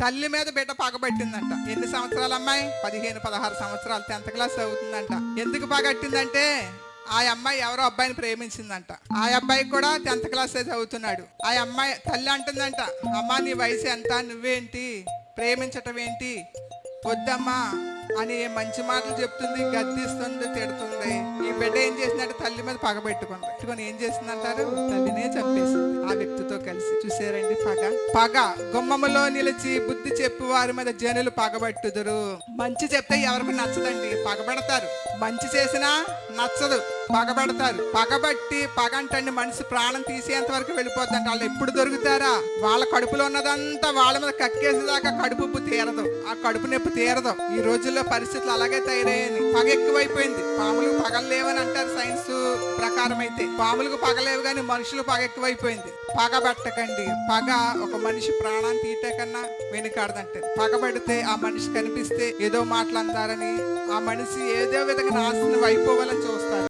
తల్లి మీద బిడ్డ పగబట్టిందంట. ఎన్ని సంవత్సరాలు అమ్మాయి? పదిహేను పదహారు సంవత్సరాలు టెన్త్ క్లాస్ చదువుతుందంట. ఎందుకు పగట్టిందంటే ఆ అమ్మాయి ఎవరో అబ్బాయిని ప్రేమించిందంట. ఆ అబ్బాయి కూడా టెన్త్ క్లాస్ చదువుతున్నాడు. ఆ అమ్మాయి తల్లి అంటుందంట అమ్మా నీ వయసు ఎంత? నువ్వేంటి? ప్రేమించటం ఏంటి? వద్దమ్మా అని మంచి మాటలు చెప్తుంది గద్దిస్తుంది తిడుతుంది. ఈ బిడ్డ ఏం చేసిందంటే తల్లి మీద పగబెట్టుకుంది. పెట్టుకొని ఏం చేసిందంటారు? తల్లి కలిసి చూసారండి పగ. పగ. గుమ్మములో నిలిచి బుద్ధి చెప్పు వారి మీద జనులు పగబట్టుదురు. మంచి చెప్తే ఎవరికి నచ్చదండి. పగబెడతారు. మంచి చేసినా నచ్చదు. పగబెడతారు. పగబట్టి పగంటండి మనిషి ప్రాణం తీసేంత వరకు వెళ్ళిపోద్దంట వాళ్ళు ఎప్పుడు దొరుకుతారా? వాళ్ళ కడుపులో ఉన్నదంతా వాళ్ళ మీద కక్కేసేదాకా కడుపు ఉప్పు తీరదు. ఆ కడుపు నొప్పి తీరదు. ఈ రోజుల్లో పరిస్థితులు అలాగే తయారయ్యాయి. పగ ఎక్కువైపోయింది. పాములకు పగలు లేవని అంటారు సైన్స్. ప్రకారం అయితే పాములకు పగలేవు కానీ మనుషులు పగ ఎక్కువైపోయింది. పగ పెట్టకండి. పగ ఒక మనిషి ప్రాణాన్ని తీయటే కన్నా వెనుకాడదంటే. పగ పెడితే ఆ మనిషి కనిపిస్తే ఏదో మాట్లాడతారని ఆ మనిషి ఏదో విధంగా నాశనం అయిపోవాలని చూస్తారు.